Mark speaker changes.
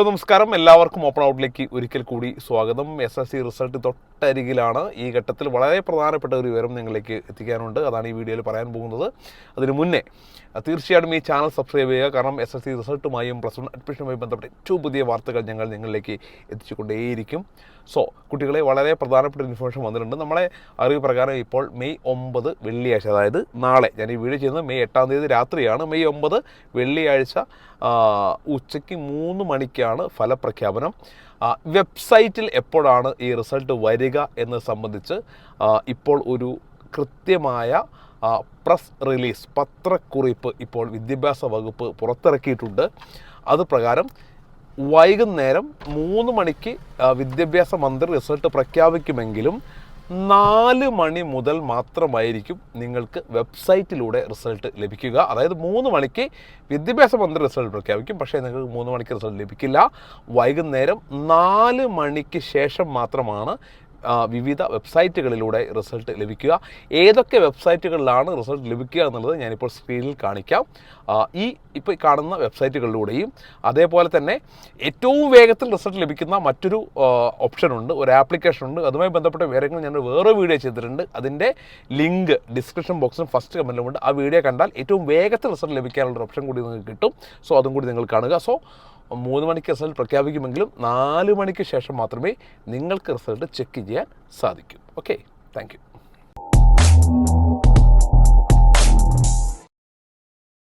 Speaker 1: Hello നമസ്കാരം. എല്ലാവർക്കും open ഔട്ടിലേക്ക് ഒരിക്കൽ കൂടി സ്വാഗതം. എസ് എസ് സി റിസൾട്ട് തൊട്ടരികിലാണ് ഈ ഘട്ടത്തിൽ വളരെ പ്രധാനപ്പെട്ട ഒരു വിവരം നിങ്ങളിലേക്ക് എത്തിക്കാനുണ്ട്. അതാണ് ഈ വീഡിയോയിൽ പറയാൻ പോകുന്നത്. അതിനു മുന്നേ തീർച്ചയായിട്ടും ഈ ചാനൽ സബ്സ്ക്രൈബ് ചെയ്യുക. കാരണം എസ് എസ് സി റിസൾട്ടുമായും പ്ലസ് വൺ അഡ്മിഷനുമായി ബന്ധപ്പെട്ട ഏറ്റവും പുതിയ വാർത്തകൾ ഞങ്ങൾ നിങ്ങളിലേക്ക് എത്തിച്ചുകൊണ്ടേയിരിക്കും. സോ കുട്ടികളെ വളരെ പ്രധാനപ്പെട്ട ഇൻഫർമേഷൻ വന്നിട്ടുണ്ട്. നമ്മളെ അറിവ് പ്രകാരം ഇപ്പോൾ മെയ് ഒമ്പത് വെള്ളിയാഴ്ച അതായത് നാളെ ഞാൻ ഈ വീഡിയോ ചെയ്യുന്നത് മെയ് എട്ടാം തീയതി രാത്രിയാണ്. മെയ് ഒമ്പത് വെള്ളിയാഴ്ച ഉച്ചയ്ക്ക് മൂന്ന് മണിക്കാണ് ഫലപ്രഖ്യാപനം? വെബ്സൈറ്റിൽ എപ്പോഴാണ് ഈ റിസൾട്ട് വരിക എന്ന് സംബന്ധിച്ച് ഇപ്പോൾ ഒരു കൃത്യമായ പ്രസ് റിലീസ് പത്രക്കുറിപ്പ് ഇപ്പോൾ വിദ്യാഭ്യാസ വകുപ്പ് പുറത്തിറക്കിയിട്ടുണ്ട്. അത് പ്രകാരം വൈകുന്നേരം മൂന്ന് മണിക്ക് വിദ്യാഭ്യാസ മന്ത്രി റിസൾട്ട് പ്രഖ്യാപിക്കുമെങ്കിലും നാല് മണി മുതൽ മാത്രമായിരിക്കും നിങ്ങൾക്ക് വെബ്സൈറ്റിലൂടെ റിസൾട്ട് ലഭിക്കുക. അതായത് മൂന്ന് മണിക്ക് വിദ്യാഭ്യാസ മന്ത്രി റിസൾട്ട് പ്രഖ്യാപിക്കും. പക്ഷേ നിങ്ങൾക്ക് മൂന്ന് മണിക്ക് റിസൾട്ട് ലഭിക്കില്ല. വൈകുന്നേരം നാല് മണിക്ക് ശേഷം മാത്രമാണ് വിവിധ വെബ്സൈറ്റുകളിലൂടെ റിസൾട്ട് ലഭിക്കുക. ഏതൊക്കെ വെബ്സൈറ്റുകളിലാണ് റിസൾട്ട് ലഭിക്കുക എന്നുള്ളത് ഞാനിപ്പോൾ സ്ക്രീനിൽ കാണിക്കാം. ഈ ഇപ്പോൾ കാണുന്ന വെബ്സൈറ്റുകളിലൂടെയും അതേപോലെ തന്നെ ഏറ്റവും വേഗത്തിൽ റിസൾട്ട് ലഭിക്കുന്ന മറ്റൊരു ഓപ്ഷൻ ഉണ്ട് ഒരു ആപ്ലിക്കേഷൻ ഉണ്ട്. അതുമായി ബന്ധപ്പെട്ട വിവരങ്ങൾ ഞാൻ വേറെ വീഡിയോ ചെയ്തിട്ടുണ്ട്. അതിന്റെ ലിങ്ക് ഡിസ്ക്രിപ്ഷൻ ബോക്സിലും ഫസ്റ്റ് കമന്റിലുമുണ്ട്. ആ വീഡിയോ കണ്ടാൽ ഏറ്റവും വേഗത്തിൽ റിസൾട്ട് ലഭിക്കാനുള്ള ഓപ്ഷൻ കൂടി നിങ്ങൾക്ക് കിട്ടും. സോ അതും കൂടി നിങ്ങൾ കാണുക. സോ മൂന്ന് മണിക്ക് റിസൾട്ട് പ്രഖ്യാപിക്കുമെങ്കിലും നാല് മണിക്ക് ശേഷം മാത്രമേ നിങ്ങൾക്ക് റിസൾട്ട് ചെക്ക് ചെയ്യാൻ സാധിക്കൂ. Okay thank you